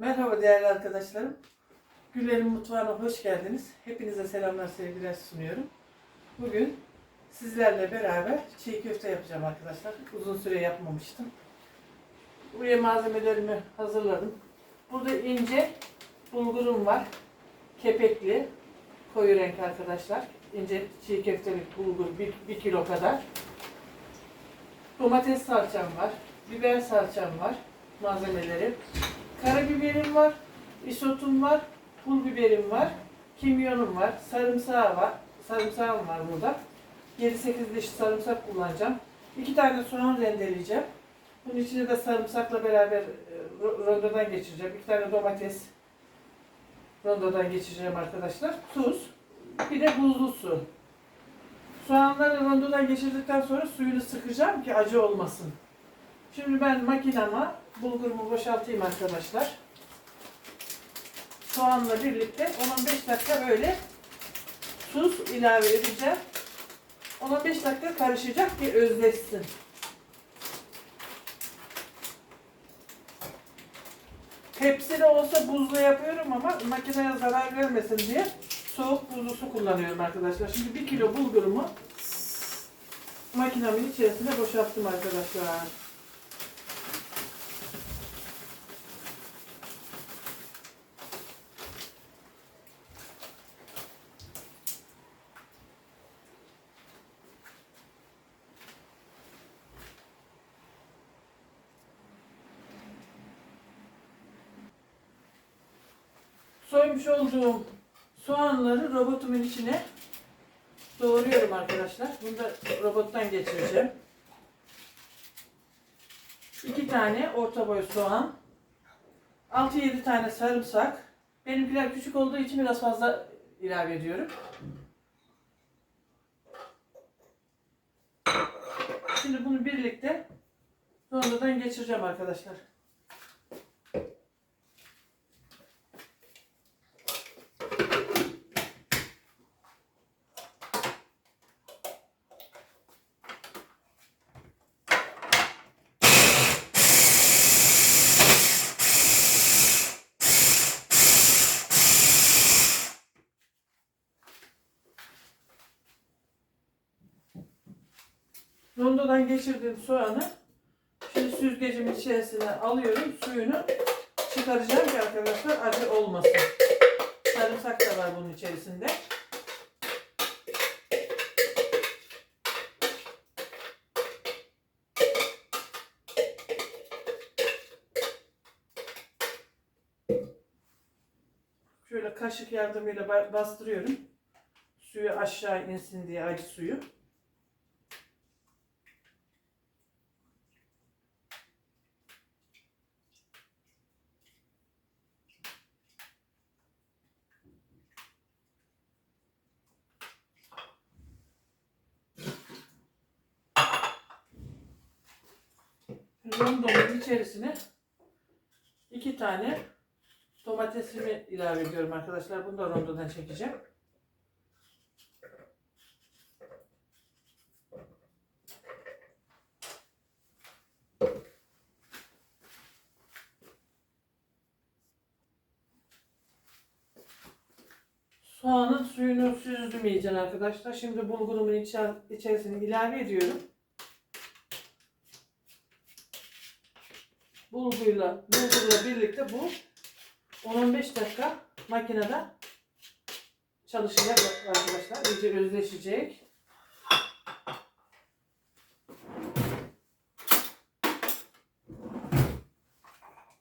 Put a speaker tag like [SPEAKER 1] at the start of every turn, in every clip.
[SPEAKER 1] Merhaba değerli arkadaşlarım. Güllerin Mutfağı'na hoş geldiniz. Hepinize selamlar, sevgiler sunuyorum. Bugün sizlerle beraber çiğ köfte yapacağım arkadaşlar. Uzun süre yapmamıştım. Buraya malzemelerimi hazırladım. Burada ince bulgurum var. Kepekli, koyu renk arkadaşlar. İnce çiğ köftelik bulgur 1 kilo kadar. Domates salçam var. Biber salçam var. Malzemeleri. Karabiberim var, isotum var, pul biberim var, kimyonum var, sarımsağı var. Sarımsağım var burada. 7-8 diş sarımsak kullanacağım. 2 tane soğan rendeleyeceğim. Bunun içine de sarımsakla beraber e, ro- rondodan geçireceğim. 2 tane domates rondodan geçireceğim arkadaşlar. Tuz, bir de buzlu su. Soğanları rondodan geçirdikten sonra suyunu sıkacağım ki acı olmasın. Şimdi ben makinama bulgurumu boşaltayım arkadaşlar. Soğanla birlikte 10-15 dakika böyle tuz ilave edeceğim. 10-15 dakika karışacak ki özleşsin. Tepside olsa buzlu yapıyorum ama makineye zarar vermesin diye soğuk buzlu su kullanıyorum arkadaşlar. Şimdi 1 kilo bulgurumu makinemin içerisine boşalttım arkadaşlar. Robotumun içine doğruyorum arkadaşlar. Bunu da robottan geçireceğim. İki tane orta boy soğan. 6-7 tane sarımsak. Benimkiler küçük olduğu için biraz fazla ilave ediyorum. Şimdi bunu birlikte rondodan geçireceğim arkadaşlar. Rondodan geçirdiğim soğanı şimdi süzgecimin içerisine alıyorum. Suyunu çıkaracağım ki arkadaşlar acı olmasın. Sarımsak da var bunun içerisinde. Şöyle kaşık yardımıyla ba- bastırıyorum. Suyu aşağı insin diye acı suyu. Rondomun içerisine iki tane domatesimi ilave ediyorum arkadaşlar. Bunu da rondodan çekeceğim. Soğanın suyunu süzdüm iyice arkadaşlar. Şimdi bulgurumun içer içerisine ilave ediyorum. Bulgurla, bulgurla birlikte bu 10-15 dakika makinede çalışacak arkadaşlar. İyice özleşecek.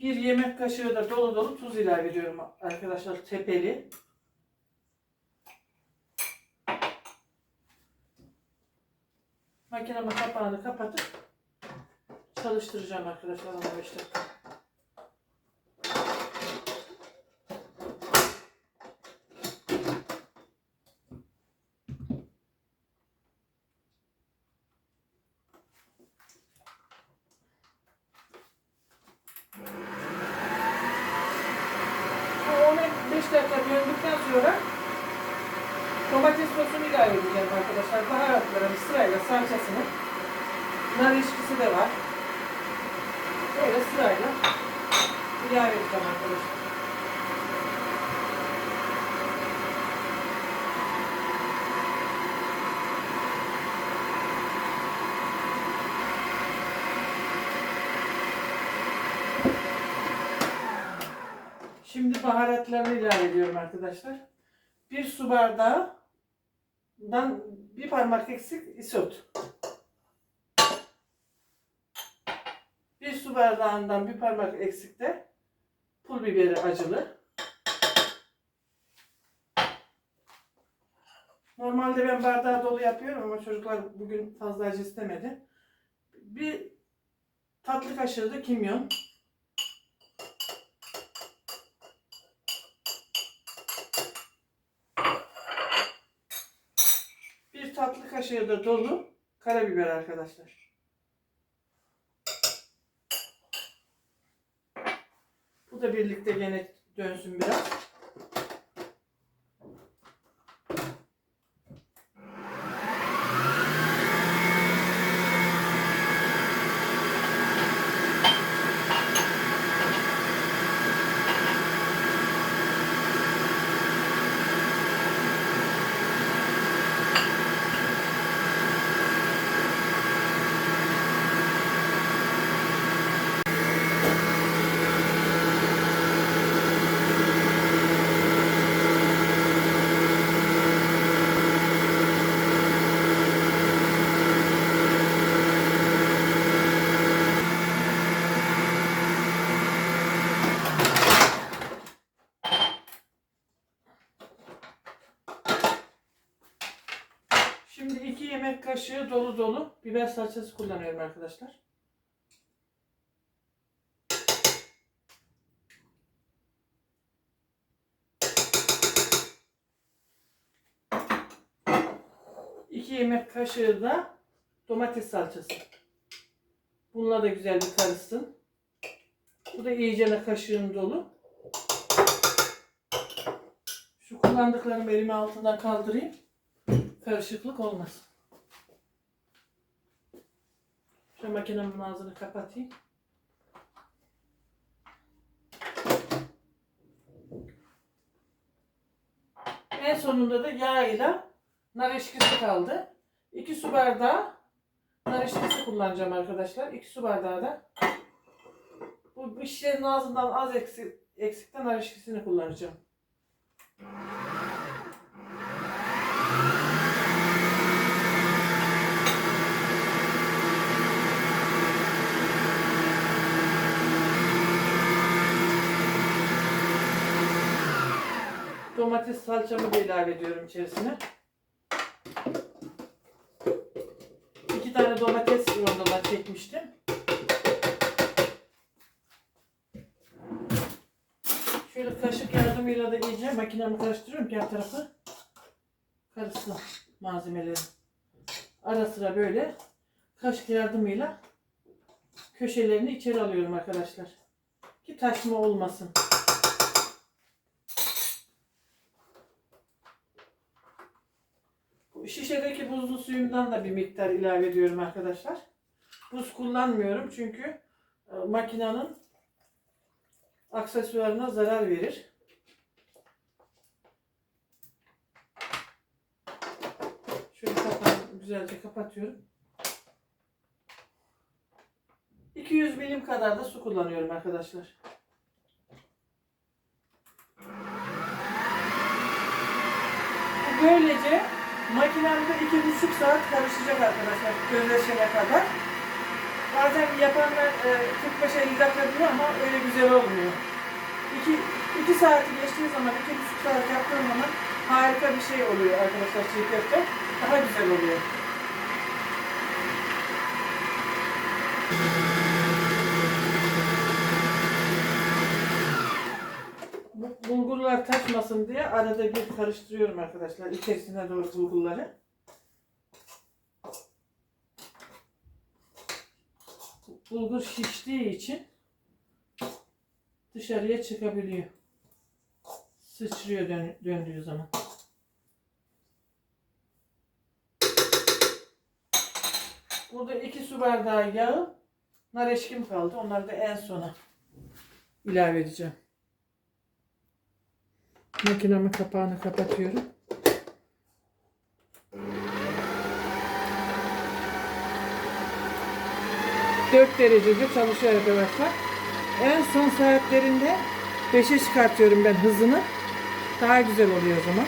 [SPEAKER 1] Bir yemek kaşığı da dolu dolu tuz ilave ediyorum arkadaşlar tepeli. Makinemin kapağını kapatıp çalıştıracağım arkadaşlar 15 dakika. Bu 15 dakika döndükten sonra domates sosunu ilave edeceğim arkadaşlar. Baharatlarını sırayla salçasını. Nar ilişkisi de var. Böyle sırayla ilave edeceğim arkadaşlar. Şimdi baharatlarını ilave ediyorum arkadaşlar. Bir su bardağından bir parmak eksik isot. Bir su bardağından bir parmak eksik de pul biberi acılı. Normalde ben bardağı dolu yapıyorum ama çocuklar bugün fazla acı istemedi. Bir tatlı kaşığı da kimyon. Bir tatlı kaşığı da dolu karabiber arkadaşlar. Bu da birlikte gene dönsün biraz. Şimdi iki yemek kaşığı dolu dolu biber salçası kullanıyorum arkadaşlar. İki yemek kaşığı da domates salçası. Bununla da güzel bir karışsın. Bu da iyicene kaşığın dolu. Şu kullandıklarımı elime altından kaldırayım karışıklık olmasın. Şu makinemin ağzını kapatayım. En sonunda da yağ ile nar eşkisi kaldı. 2 su bardağı nar eşkisi kullanacağım arkadaşlar. 2 su bardağı da bu işlerin ağzından az eksik, eksikten nar eşkisini kullanacağım. Domates salçamı da ilave ediyorum içerisine. İki tane domates rondodan çekmiştim. Şöyle kaşık yardımıyla da iyice makinemi karıştırıyorum ki her tarafı karışsın malzemelerim. Ara sıra böyle kaşık yardımıyla köşelerini içeri alıyorum arkadaşlar. Ki taşma olmasın. Bu Buzlu suyumdan da bir miktar ilave ediyorum arkadaşlar. Buz kullanmıyorum çünkü e, makinenin aksesuarına zarar verir. Şöyle kapağını güzelce kapatıyorum. 200 milim kadar da su kullanıyorum arkadaşlar. Böylece makinemde iki buçuk saat karışacak arkadaşlar közleşene kadar. Bazen yapanlar e, 45-50 dakika diyor ama öyle güzel olmuyor. 2, 2 saati geçtiği zaman, iki buçuk saat yaptığım zaman harika bir şey oluyor arkadaşlar çiğ köfte. Daha güzel oluyor. Bu bulgurlar taşmasın diye arada bir karıştırıyorum arkadaşlar içerisine doğru bulgurları. Bulgur şiştiği için dışarıya çıkabiliyor. Sıçrıyor dön- döndüğü zaman. Burada iki su bardağı yağı, nar eşkim kaldı. Onları da en sona ilave edeceğim. Makinemin kapağını kapatıyorum. Dört derecede çalışıyor arkadaşlar. En son saatlerinde 5'e çıkartıyorum ben hızını. Daha güzel oluyor o zaman.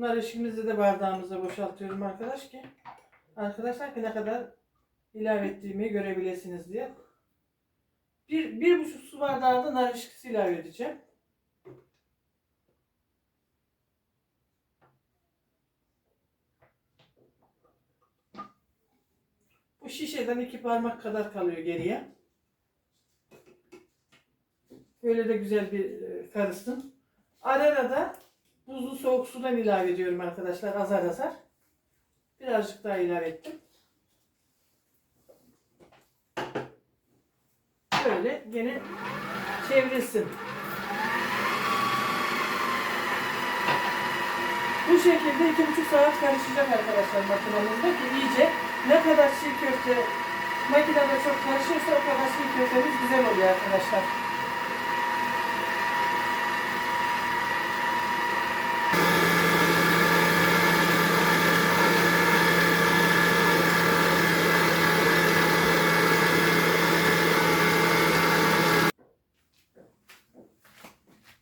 [SPEAKER 1] Nar işimizi de bardağımıza boşaltıyorum arkadaş ki arkadaşlar ki ne kadar ilave ettiğimi görebilirsiniz diye. Bir, bir buçuk su bardağı da nar ilişkisi ilave edeceğim. Bu şişeden iki parmak kadar kalıyor geriye. Böyle de güzel bir e, karışsın. Ara ara da buzlu soğuk sudan ilave ediyorum arkadaşlar azar azar. Birazcık daha ilave ettim. Böyle gene çevrilsin. Bu şekilde iki buçuk saat karışacak arkadaşlar makinemizde ki iyice ne kadar çiğ köfte makinede çok karışırsa o kadar çiğ köftemiz güzel oluyor arkadaşlar.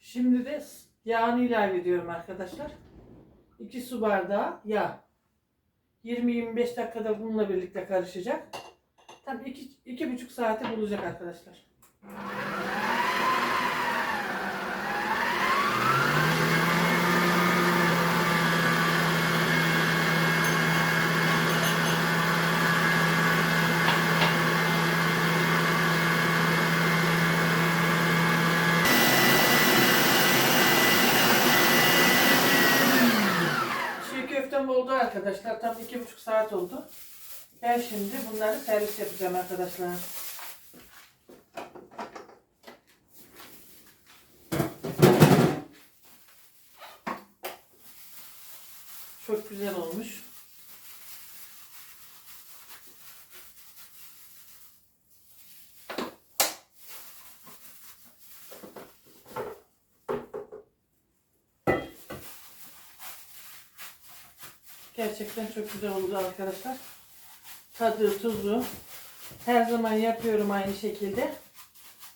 [SPEAKER 1] Şimdi de yağını ilave ediyorum arkadaşlar. 2 su bardağı yağ. 20-25 dakikada bununla birlikte karışacak. Tam 2 iki, buçuk saati bulacak arkadaşlar. Çiğ köftem oldu arkadaşlar. Tam iki buçuk saat oldu. Ben şimdi bunları servis yapacağım arkadaşlar. Çok güzel olmuş. Gerçekten çok güzel oldu arkadaşlar. Tadı, tuzu. Her zaman yapıyorum aynı şekilde.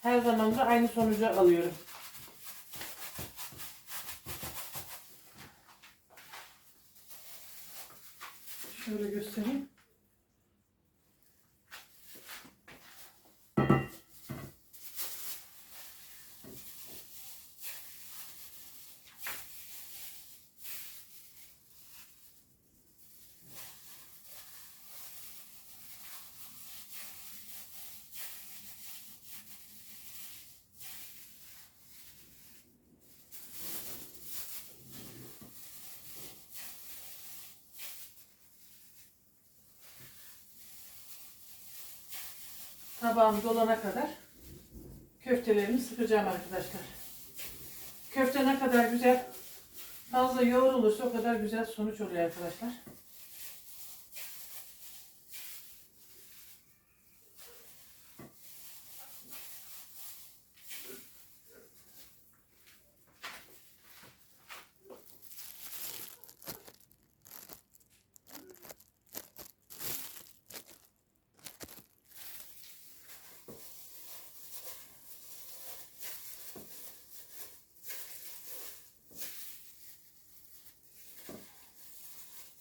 [SPEAKER 1] Her zaman da aynı sonucu alıyorum. Şöyle göstereyim. Tabağım dolana kadar köftelerimi sıkacağım arkadaşlar. Köfte ne kadar güzel fazla yoğrulursa o kadar güzel sonuç oluyor arkadaşlar.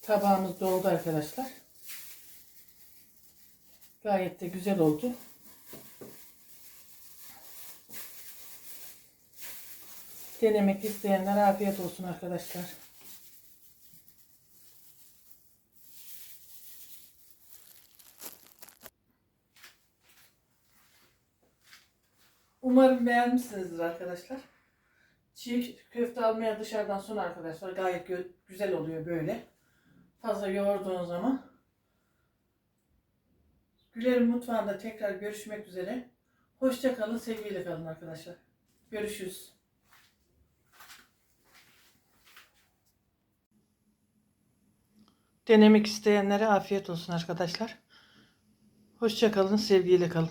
[SPEAKER 1] Tabağımız doldu arkadaşlar. Gayet de güzel oldu. Denemek isteyenler afiyet olsun arkadaşlar. Umarım beğenmişsinizdir arkadaşlar. Çiğ köfte almaya dışarıdan sonra arkadaşlar gayet güzel oluyor böyle. Fazla yoğurduğun zaman Güler'in mutfağında tekrar görüşmek üzere. Hoşça kalın, sevgiyle kalın arkadaşlar. Görüşürüz. Denemek isteyenlere afiyet olsun arkadaşlar. Hoşça kalın, sevgiyle kalın.